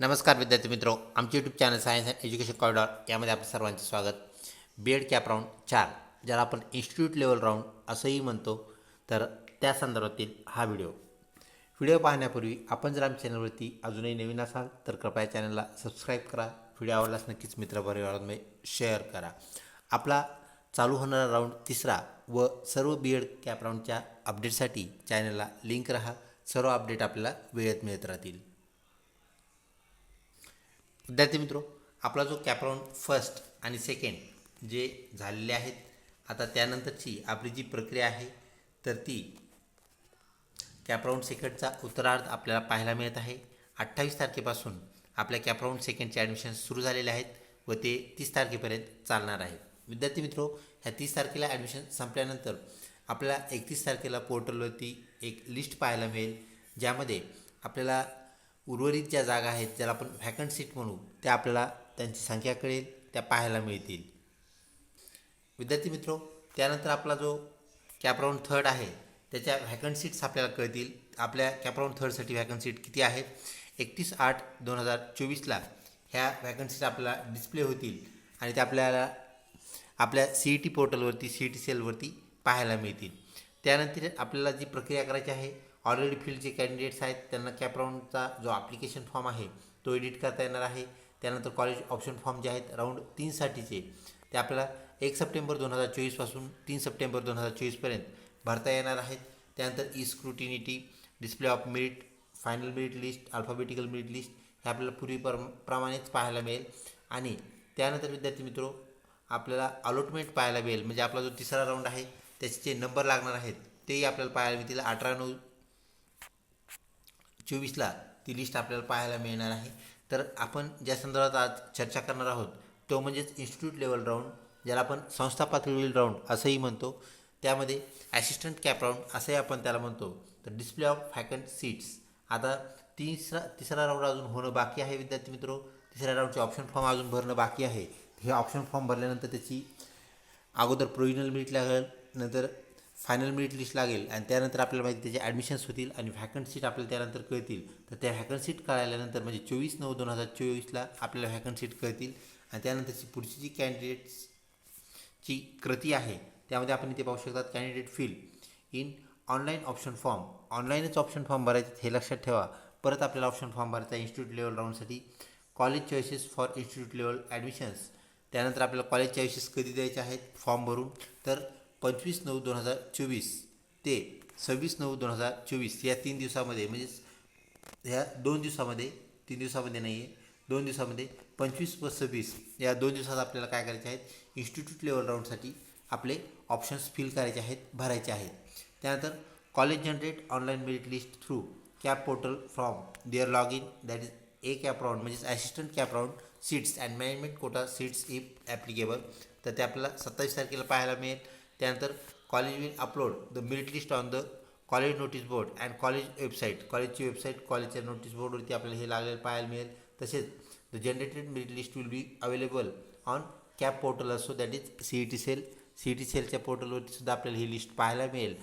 नमस्कार विद्यार्थी मित्रो आमचे YouTube channel science and education corridor यामध्ये आपलं सर्वांचे स्वागत. बी एड कॅप राऊंड चार ज्याला आपण इन्स्टिट्यूट लेवल राऊंड असंही म्हणतो तर त्या संदर्भातील हा व्हिडिओ व्हिडिओ पाहण्यापूर्वी आपण जर आमच्या चॅनलवरती अजूनही नवीन असाल तर कृपया चॅनलला सबस्क्राईब करा. व्हिडिओ आवडल्यास नक्कीच मित्रपरिवारांमध्ये शेअर करा. आपला चालू होणारा राऊंड तिसरा व सर्व बी एड कॅप राऊंडच्या अपडेटसाठी चॅनलला लिंक राहा. सर्व अपडेट आपल्याला वेळेत मिळत राहतील. विद्यार्थी मित्रो आपला जो कॅपराऊंड फर्स्ट आणि सेकंड जे झालेले आहेत आता त्यानंतरची आपली जी प्रक्रिया आहे तर ती कॅपराऊंड सेकंडचा उत्तरार्ध आपल्याला पाहायला मिळत आहे. अठ्ठावीस तारखेपासून आपल्या कॅपराऊंड सेकंडचे ॲडमिशन सुरू झालेले आहेत व ते तीस तारखेपर्यंत चालणार आहेत विद्यार्थी मित्रो ह्या तीस तारखेला ॲडमिशन संपल्यानंतर आपल्याला एकतीस तारखेला पोर्टलवरती एक लिस्ट पाहायला मिळेल ज्यामध्ये आपल्याला उर्वरित ज्या जागा आहेत ज्याला आपण व्हॅकंट सीट म्हणू त्या आपल्याला त्यांची संख्या कळेल त्या पाहायला मिळतील. विद्यार्थी मित्रो त्यानंतर आपला जो कॅपराऊंड थर्ड आहे त्याच्या व्हॅकंट सीट्स आपल्याला कळतील. आपल्या कॅपराऊंड थर्डसाठी व्हॅकंट सीट किती आहेत? एकतीस आठ दोन हजार चोवीसला ह्या व्हॅकंट सीट आपल्याला डिस्प्ले होतील आणि त्या आपल्याला आपल्या सी ई टी पोर्टलवरती सी ई टी सेलवरती पाहायला मिळतील. त्यानंतर आपल्याला जी प्रक्रिया करायची आहे ऑलरेडी फील्ड जे कॅन्डिडेट्स आहेत त्यांना कॅपराऊंडचा जो ॲप्लिकेशन फॉर्म आहे तो एडिट करता येणार आहे. त्यानंतर कॉलेज ऑप्शन फॉर्म जे आहेत राऊंड तीनसाठीचे ते आपल्याला एक सप्टेंबर दोन हजार चोवीसपासून तीन सप्टेंबर दोन हजार चोवीसपर्यंत भरता येणार आहेत. त्यानंतर E scrutiny display of merit final merit list alphabetical merit list हे आपल्याला पूर्वी पर प्रमाणेच पाहायला मिळेल. आणि त्यानंतर विद्यार्थी मित्रो आपल्याला अलॉटमेंट पाहायला मिळेल. म्हणजे आपला जो तिसरा राऊंड आहे त्याचे जे नंबर लागणार आहेत तेही आपल्याला पाहायला मिळतील. अठरा नऊ चोवीसला ती लिस्ट आपल्याला पाहायला मिळणार आहे. तर आपण ज्या संदर्भात आज चर्चा करणार आहोत तो म्हणजेच इन्स्टिट्यूट लेवल राऊंड ज्याला आपण संस्था पातळीवरील राऊंड असंही म्हणतो. त्यामध्ये ॲसिस्टंट कॅप राऊंड असंही आपण त्याला म्हणतो. तर डिस्प्ले ऑफ फॅकंट सीट्स आता तिसरा तिसरा राऊंड अजून होणं बाकी आहे विद्यार्थी मित्रो. तिसऱ्या राऊंडचे ऑप्शन फॉर्म अजून भरणं बाकी आहे. हे ऑप्शन फॉर्म भरल्यानंतर त्याची अगोदर प्रोविजनल मेरिट लागेल. नंतर फायनल मेरिट लिस्ट लागेल आणि त्यानंतर आपल्याला माहिती त्याचे ॲडमिशन्स होतील आणि व्हॅकंट सीट आपल्याला त्यानंतर कळतील. तर त्या व्हॅकंट सीट कळाल्यानंतर म्हणजे चोवीस नऊ दोन हजार चोवीसला आपल्याला व्हॅकंट सीट कळतील. आणि त्यानंतरची पुढची जी कॅन्डिडेट्सची कृती आहे त्यामध्ये आपण इथे पाहू शकतात candidate fill in online option form ऑनलाईनच ऑप्शन फॉर्म भरायचे हे लक्षात ठेवा. परत आपल्याला ऑप्शन फॉर्म भरायचा institute level राऊंडसाठी college choices for institute level admissions त्यानंतर आपल्याला कॉलेज चॉईसेस कधी द्यायचे आहेत? फॉर्म भरून. तर पंचवीस नऊ दोन हजार चोवीस. ते सव्वीस नऊ दोन हजार चोवीस. या तीन दिवसामध्ये म्हणजेच ह्या दोन दिवसामध्ये तीन दिवसामध्ये नाही आहे दोन दिवसामध्ये पंचवीस व सव्वीस. या दोन दिवसात आपल्याला काय करायचे आहेत? इन्स्टिट्यूट लेवल राऊंडसाठी आपले ऑप्शन्स फिल करायचे आहेत भरायचे आहेत. त्यानंतर college generate online merit list through CAP portal from there log in that is a CAP round म्हणजेच assistant CAP round seats and management quota seats if applicable तर ते आपल्याला सत्तावीस तारखेला पाहायला मिळेल. त्यानंतर college will upload the merit list on the college notice board and college website कॉलेजची वेबसाईट कॉलेजच्या नोटीस बोर्डवरती आपल्याला हे लागलेलं पाहायला मिळेल. तसेच the generated merit list will be available on CAP portal also that is C E T cell C E T सेलच्या पोर्टलवरती सुद्धा आपल्याला ही लिस्ट पाहायला मिळेल.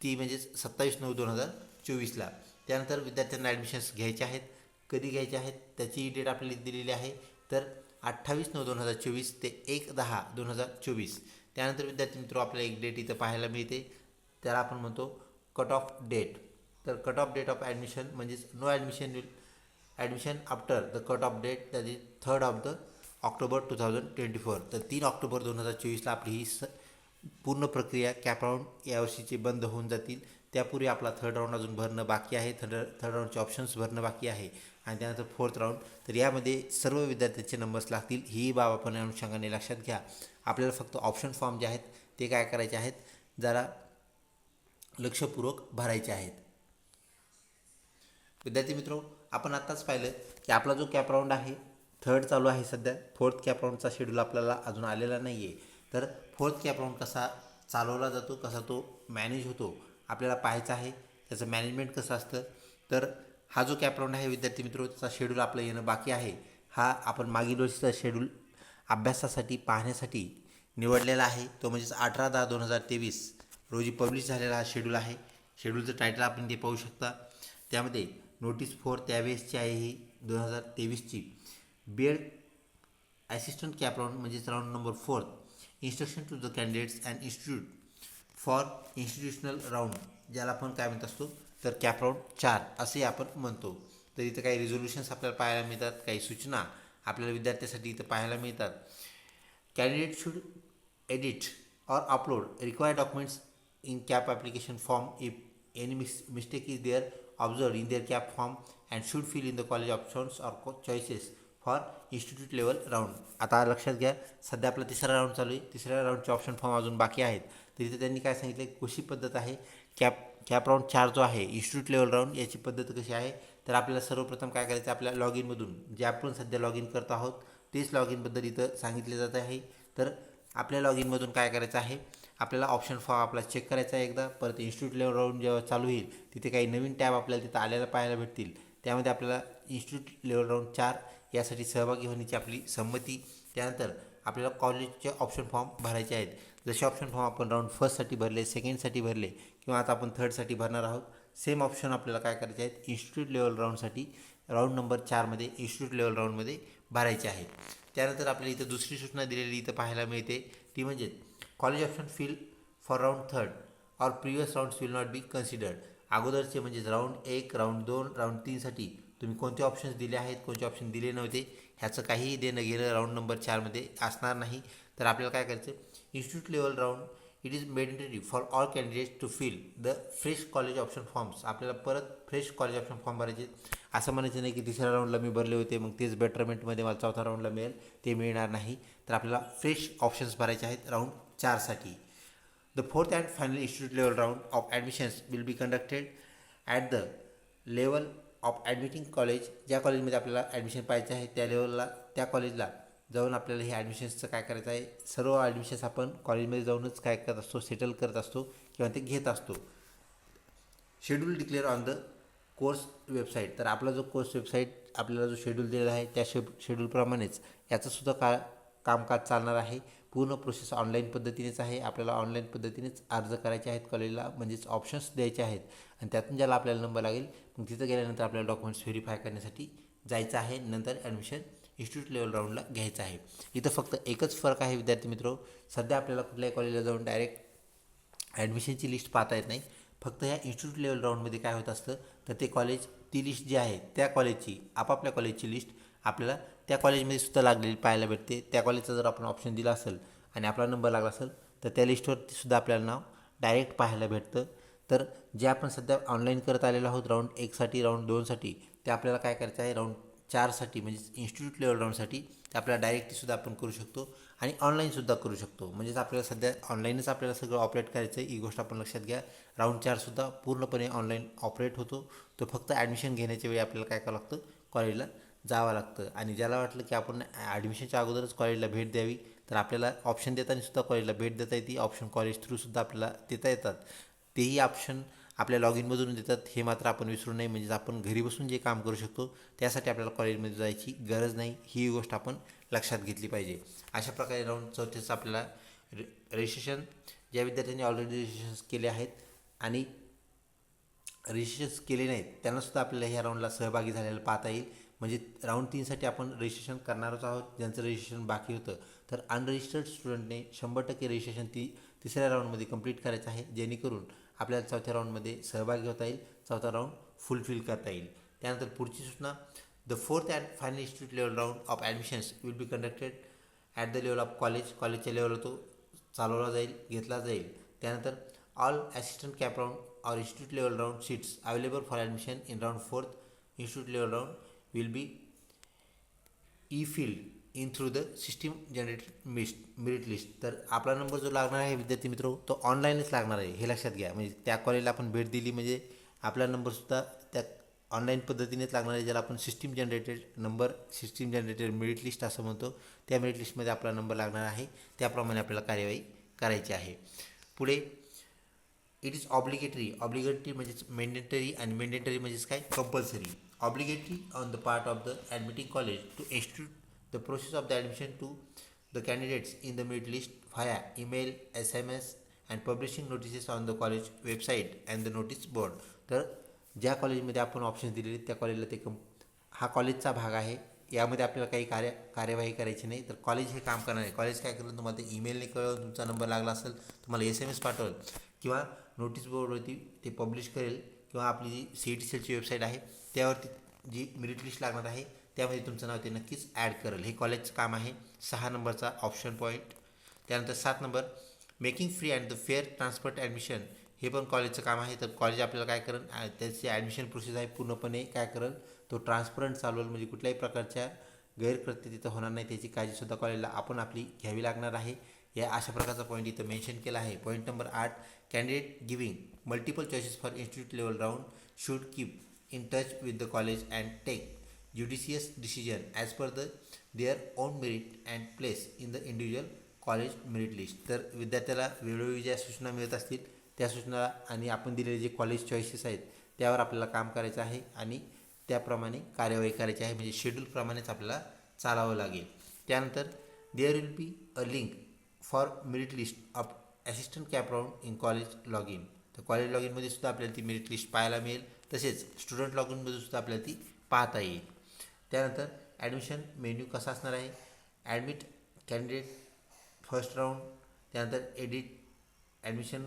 ती म्हणजेच सत्तावीस नऊ दोन हजार चोवीसला त्यानंतर विद्यार्थ्यांना ॲडमिशन्स घ्यायचे आहेत. कधी घ्यायचे आहेत? त्याची डेट आपल्याला दिलेली आहे. तर अठ्ठावीस नऊ दोन हजार चोवीस ते एक दहा दोन हजार चोवीस. त्यानंतर विद्यार्थी मित्र आपल्याला एक डेट इथं पाहायला मिळते. त्याला आपण म्हणतो कट ऑफ डेट तर cut off date of admission म्हणजेच no admission will admission after the cut off date that is third of the October two thousand twenty four तर तीन ऑक्टोबर दोन हजार चोवीसला आपली ही स पूर्ण प्रक्रिया कॅपराऊंड यावर्षीचे बंद होऊन जातील. त्यापूर्वी आपला थर्ड राऊंड अजून भरणं बाकी आहे. थर्ड थर्ड राऊंडचे ऑप्शन्स भरणं बाकी आहे. आणि त्यानंतर फोर्थ राऊंड तर यामध्ये सर्व विद्यार्थ्यांचे नंबर्स लागतील. ही बाब आपण अनुषंगाने लक्षात घ्या. आपल्याला फक्त ऑप्शन फॉर्म जे आहेत ते काय करायचे आहेत? जरा लक्षपूर्वक भरायचे आहेत. विद्यार्थी मित्रो आपण आत्ताच पाहिलं की आपला जो कॅप राऊंड आहे थर्ड चालू आहे सध्या. फोर्थ कॅप राऊंडचा शेड्यूल आपल्याला अजून आलेला नाही आहे तर फोर्थ कॅप राऊंड कसा चालवला जातो कसा तो मॅनेज होतो आपल्याला पाहायचं आहे त्याचं मॅनेजमेंट कसं असतं. तर हा जो कॅपराऊंड आहे विद्यार्थी मित्र त्याचा शेड्यूल आपलं येणं बाकी आहे. हा आपण मागील वर्षीचा शेड्यूल अभ्यासासाठी पाहण्यासाठी निवडलेला आहे. तो म्हणजेच अठरा दहा दोन हजार तेवीस रोजी पब्लिश झालेला हा शेड्यूल आहे. शेड्यूलचं टायटल आपण ते पाहू शकता. त्यामध्ये नोटीस फोर त्यावेळेसची आहे ही दोन हजार तेवीसची. बीएड ॲसिस्टंट कॅपराऊंड म्हणजेच round number fourth instruction to the candidates and institute for institutional round ज्याला आपण काय म्हणत असतो तर कॅप राऊंड चार असे आपण म्हणतो तर इथं काही रिझोल्युशन्स आपल्याला पाहायला मिळतात काही सूचना आपल्याला विद्यार्थ्यासाठी इथं पाहायला मिळतात candidate should edit or upload require documents in CAP application form if any miss mistake is there observe in there CAP form and should fill in the college options or choices for institute level round. आता लक्षात घ्या सध्या आपला तिसरा round चालू आहे. तिसऱ्या राऊंडचे option form अजून बाकी आहेत. तर इथे त्यांनी काय सांगितलं कशी पद्धत आहे. कॅप कॅप राऊंड चार जो आहे इन्स्टिट्यूट लेवल राऊंड याची पद्धत कशी आहे? तर आपल्याला सर्वप्रथम काय करायचं आपल्या लॉग इनमधून जे आपण सध्या लॉग इन करत आहोत तेच लॉग इनबद्दल इथं सांगितले जात आहे. तर आपल्या लॉग इनमधून काय करायचं आहे? आपल्याला ऑप्शन फॉर्म आपला चेक करायचा आहे एकदा. परत इन्स्टिट्यूट लेवल राऊंड जेव्हा चालू होईल तिथे काही नवीन टॅब आपल्याला तिथं आल्याला पाहायला भेटतील. त्यामध्ये आपल्याला इन्स्टिट्यूट लेवल राऊंड चार यासाठी सहभागी होण्याची आपली संमती. त्यानंतर आपल्याला कॉलेजचे ऑप्शन फॉर्म भरायचे आहेत. जसे ऑप्शन फॉर्म आपण राऊंड फर्स्टसाठी भरले सेकंडसाठी भरले किंवा आता आपण थर्डसाठी भरणार आहोत सेम ऑप्शन आपल्याला काय करायचे आहेत? इन्स्टिट्यूट लेवल राऊंडसाठी राऊंड नंबर चारमध्ये इन्स्टिट्यूट लेवल राऊंडमध्ये भरायचे आहेत. त्यानंतर आपल्याला इथं दुसरी सूचना दिलेली इथं पाहायला मिळते. ती म्हणजे college option fill for round third or previous rounds will not be considered अगोदरचे म्हणजेच राऊंड एक राऊंड दोन राऊंड तीनसाठी तुम्ही कोणते ऑप्शन्स दिले आहेत कोणते ऑप्शन दिले नव्हते ह्याचं काहीही देणं गेलं राऊंड नंबर चारमध्ये असणार नाही. तर आपल्याला काय करायचं? Institute level round it is mandatory for all candidates to fill the fresh college option forms आपल्याला परत फ्रेश कॉलेज ऑप्शन फॉर्म भरायचे असं म्हणायचं नाही की तिसऱ्या राऊंडला मी भरले होते मग तेच बेटरमेंटमध्ये मला चौथ्या राऊंडला मिळेल ते मिळणार नाही. तर आपल्याला फ्रेश ऑप्शन्स भरायचे आहेत राऊंड चारसाठी the fourth and final institute level round of admissions will be conducted at the level of admitting college ज्या कॉलेजमध्ये आपल्याला ॲडमिशन पाहिजे आहे त्या लेवलला त्या कॉलेजला जाऊन आपल्याला हे ॲडमिशन्सचं काय करायचं आहे सर्व ॲडमिशन्स आपण कॉलेजमध्ये जाऊनच काय करत असतो सेटल करत असतो किंवा ते घेत असतो. Schedule declare on the course website तर आपला जो कोर्स वेबसाईट आपल्याला जो शेड्यूल दिलेला आहे त्या शे शेड्यूलप्रमाणेच याचंसुद्धा का कामकाज चालणार आहे. पूर्ण प्रोसेस ऑनलाईन पद्धतीनेच आहे. आपल्याला ऑनलाईन पद्धतीनेच अर्ज करायचे आहेत कॉलेजला म्हणजेच ऑप्शन्स द्यायचे आहेत. आणि त्यातून ज्याला आपल्याला नंबर लागेल मग तिथं गेल्यानंतर आपल्याला डॉक्युमेंट्स व्हेरीफाय करण्यासाठी जायचं आहे. नंतर ॲडमिशन इन्स्टिट्यूट लेवल राऊंडला घ्यायचं आहे. इथं फक्त एकच फरक आहे विद्यार्थी मित्र. सध्या आपल्याला कुठल्याही कॉलेजला जाऊन डायरेक्ट ॲडमिशनची लिस्ट पाहता येत नाही. फक्त ह्या इन्स्टिट्यूट लेवल राऊंडमध्ये काय होत असतं तर ते कॉलेज ती लिस्ट जी आहे त्या कॉलेजची आपापल्या कॉलेजची लिस्ट आपल्याला त्या कॉलेजमध्ये सुद्धा लागलेली पाहायला भेटते. त्या कॉलेजचा जर आपण ऑप्शन दिला असेल आणि आपला नंबर लागला असेल तर त्या लिस्टवरती सुद्धा आपल्याला नाव डायरेक्ट पाहायला भेटतं. तर जे आपण सध्या ऑनलाईन करत आलेलो आहोत राऊंड एकसाठी राऊंड दोनसाठी ते आपल्याला काय करायचं आहे? राऊंड चारसाठी म्हणजेच इन्स्टिट्यूट लेवल राऊंडसाठी ते आपल्याला डायरेक्टलीसुद्धा आपण करू शकतो आणि ऑनलाईनसुद्धा करू शकतो. म्हणजेच आपल्याला सध्या ऑनलाईनच आपल्याला सगळं ऑपरेट करायचं आहे ही गोष्ट आपण लक्षात घ्या. राऊंड चारसुद्धा पूर्णपणे ऑनलाईन ऑपरेट होतो. तो फक्त ॲडमिशन घेण्याच्या वेळी आपल्याला काय करावं लागतं? कॉलेजला जावं लागतं. आणि ज्याला वाटलं की आपण ॲडमिशनच्या अगोदरच कॉलेजला भेट द्यावी तर आपल्याला ऑप्शन देताना सुद्धा कॉलेजला भेट देता येते. ऑप्शन कॉलेज थ्रूसुद्धा आपल्याला देता येतात. तेही ऑप्शन आपल्या लॉग इनमधून देतात. हे मात्र आपण विसरू नये. म्हणजेच आपण घरी बसून जे काम करू शकतो त्यासाठी आपल्याला कॉलेजमध्ये जायची गरज नाही. ही गोष्ट आपण लक्षात घेतली पाहिजे. अशा प्रकारे राऊंड चौथीचं आपल्याला रे रजिस्ट्रेशन ज्या विद्यार्थ्यांनी ऑलरेडी रजिस्ट्रेशन केले आहेत आणि रजिस्ट्रेशन केले नाहीत त्यांनासुद्धा आपल्याला ह्या राऊंडला सहभागी झालेलं पाहता येईल. म्हणजे राऊंड तीनसाठी आपण रजिस्ट्रेशन करणारच आहोत. ज्यांचं रजिस्ट्रेशन बाकी होतं तर अनरजिस्टर्ड स्टुडंटने शंभर टक्के रजिस्ट्रेशन ती तिसऱ्या राऊंडमध्ये कंप्लीट करायचं आहे. जेणेकरून आपल्याला चौथ्या राऊंडमध्ये सहभागी होता येईल. चौथा राऊंड फुलफिल करता येईल. त्यानंतर पुढची सूचना the fourth and final institute level round of admissions will be conducted at the level of college कॉलेजच्या लेवलला तो चालवला जाईल घेतला जाईल. त्यानंतर all assistant CAP round or institute level round seats available for admission in round fourth institute level round will be e-filled in through the system generated mist merit list तर आपला नंबर जो लागणार आहे विद्यार्थी मित्र तो ऑनलाईनच लागणार आहे. हे लक्षात घ्या. म्हणजे त्या कॉलेजला आपण भेट दिली म्हणजे आपला नंबरसुद्धा त्या ऑनलाईन पद्धतीनेच लागणार आहे. ज्याला आपण system generated number system generated merit list असं म्हणतो त्या मेरिट लिस्टमध्ये आपला नंबर लागणार आहे. त्याप्रमाणे आपल्याला कार्यवाही करायची आहे. पुढे इट इज ऑब्लिगेटरी ऑब्लिगेटरी म्हणजेच मेंडेटरी आणि मेंडेटरी म्हणजेच काय? Compulsory obligatory on the part of the admitting college to institute the process of the admission to the candidates in the merit list via email S M S and publishing notices on the college website and the notice board तर ज्या कॉलेजमध्ये आपण option दिलेले त्या कॉलेजला ते कम हा कॉलेजचा भाग आहे. यामध्ये आपल्याला काही कार्य कार्यवाही करायची नाही. तर कॉलेज हे काम करणार आहे कॉलेज काय करेल? तुम्हाला ते ईमेलने कळवून तुमचा नंबर लागला असेल तुम्हाला एस एम एस पाठवेल. किंवा नोटीस बोर्डवरती ते पब्लिश करेल किंवा आपली जी सी टी सेलची वेबसाईट आहे त्यावरती जी मेरिट लिस्ट लागणार आहे त्यामध्ये तुमचं नाव ते नक्कीच ॲड करेल. हे कॉलेजचं काम आहे. सहा नंबरचा ऑप्शन पॉईंट त्यानंतर सात number making free and the fair transport admission हे पण कॉलेजचं काम आहे. तर कॉलेज आपल्याला काय करेल त्याची ॲडमिशन प्रोसेस आहे पूर्णपणे. काय करेल तो ट्रान्सपरंट चालवेल. म्हणजे कुठल्याही प्रकारच्या गैरकृत्य तिथं होणार नाही. त्याची काळजीसुद्धा कॉलेजला आपण आपली घ्यावी लागणार आहे. या अशा प्रकारचा पॉईंट इथं मेन्शन केला आहे. पॉईंट नंबर आठ candidate giving multiple choices for institute level round should keep in touch with the college and take judicious decision as per the their own merit and place in the individual college merit list तर विद्यार्थ्याला वेळोवेळी ज्या सूचना मिळत असतील त्या सूचना आणि आपण दिलेले जे कॉलेज चॉईसेस आहेत त्यावर आपल्याला काम करायचं आहे आणि त्याप्रमाणे कार्यवाही करायची आहे. म्हणजे शेड्यूलप्रमाणेच आपल्याला चालावं लागेल. त्यानंतर there will be a link for merit list of assistant CAP round in college log in तर कॉलेज लॉग इनमध्ये सुद्धा आपल्याला ती मेरिट लिस्ट पाहायला मिळेल. तसेच स्टुडंट लॉग इनमध्ये सुद्धा आपल्याला ती पाहता येईल. त्यानंतर ॲडमिशन मेन्यू कसा असणार आहे? ॲडमिट कॅन्डिडेट फर्स्ट राऊंड त्यानंतर एडिट ॲडमिशन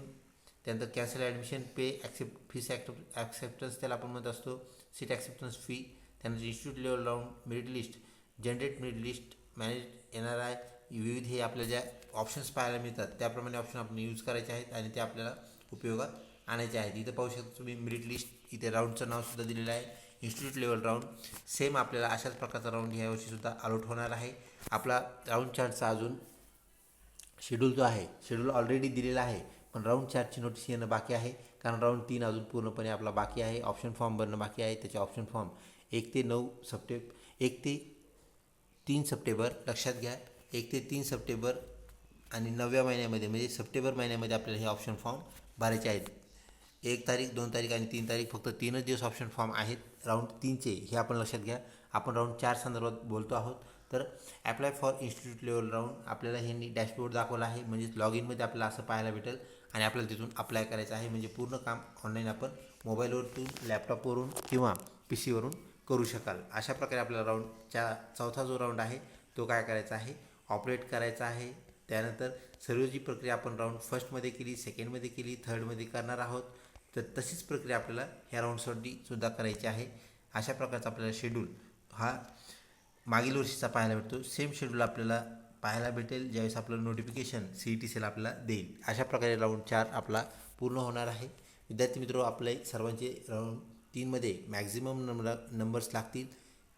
त्यानंतर cancel admission pay accept fees accept acceptance त्याला आपण म्हणत असतो. सीट ॲक्सेप्टन्स फी त्यानंतर institute level round merit list generate merit list manage N R I विविध हे आपल्या ज्या ऑप्शन्स पाहायला मिळतात त्याप्रमाणे ऑप्शन आपण यूज करायचे आहेत आणि ते आपल्याला उपयोगात आणायचे आहेत. इथं पाहू शकता तुम्ही मेरिट लिस्ट इथे राऊंडचं नावसुद्धा दिलेलं आहे. इन्स्टिट्यूट लेवल राऊंड सेम आपल्याला अशाच प्रकारचा राऊंड ह्या वर्षीसुद्धा अलॉट होणार आहे. आपला राऊंड चार्टचा अजून शेड्यूल जो आहे शेड्यूल ऑलरेडी दिलेला आहे. पण राऊंड चारची नोटीस येणं बाकी आहे. कारण राऊंड तीन अजून पूर्णपणे आपला बाकी आहे. ऑप्शन फॉर्म भरणं बाकी आहे. त्याचे ऑप्शन फॉर्म एक ते नऊ सप्टेंब एक ते तीन सप्टेंबर लक्षात घ्या. एक ते तीन सप्टेंबर आणि नवव्या महिन्यामध्ये म्हणजे सप्टेंबर महिन्यामध्ये आपल्याला हे ऑप्शन फॉर्म भरायचे आहेत. एक तारीख दोन तारीख आणि तीन तारीख फक्त तीनच दिवस ऑप्शन फॉर्म आहेत. राऊंड तीनचे हे आपण लक्षात घ्या. आपण राऊंड चार संदर्भात बोलतो आहोत. तर apply for institute level round आपल्याला ह्यांनी डॅशबोर्ड दाखवला आहे. म्हणजेच लॉग इनमध्ये आपल्याला असं पाहायला भेटेल आणि आपल्याला तिथून अप्लाय करायचं आहे. म्हणजे पूर्ण काम ऑनलाईन आपण मोबाईलवरतून लॅपटॉपवरून किंवा पी सीवरून करू शकाल. अशा प्रकारे आपल्याला राऊंड चा चौथा जो राऊंड आहे तो काय करायचा आहे? ऑपरेट करायचा आहे. त्यानंतर सर्व जी प्रक्रिया आपण राऊंड फर्स्टमध्ये केली सेकंडमध्ये केली थर्डमध्ये करणार आहोत. तर तशीच प्रक्रिया आपल्याला ह्या राऊंडसाठी सुद्धा करायची आहे. अशा प्रकारचा आपल्याला शेड्यूल हा मागील वर्षीचा पाहायला भेटतो. सेम शेड्यूल आपल्याला पाहायला भेटेल ज्यावेळेस आपलं नोटिफिकेशन सी ई टी सीला आपल्याला देईल. अशा प्रकारे राऊंड चार आपला पूर्ण होणार आहे. विद्यार्थी मित्र आपले सर्वांचे राऊंड तीनमध्ये मॅक्झिमम नंबर नंबर्स लागतील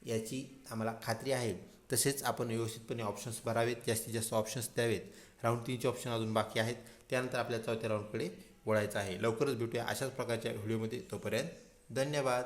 याची आम्हाला खात्री आहे. तसेच आपण व्यवस्थितपणे ऑप्शन्स भरावेत जास्तीत जास्त ऑप्शन्स द्यावेत. राऊंड तीनचे ऑप्शन अजून बाकी आहेत. त्यानंतर आपल्या चौथ्या राऊंडकडे वळायचं आहे. लवकरच भेटूया अशाच प्रकारच्या व्हिडिओमध्ये. तोपर्यंत धन्यवाद.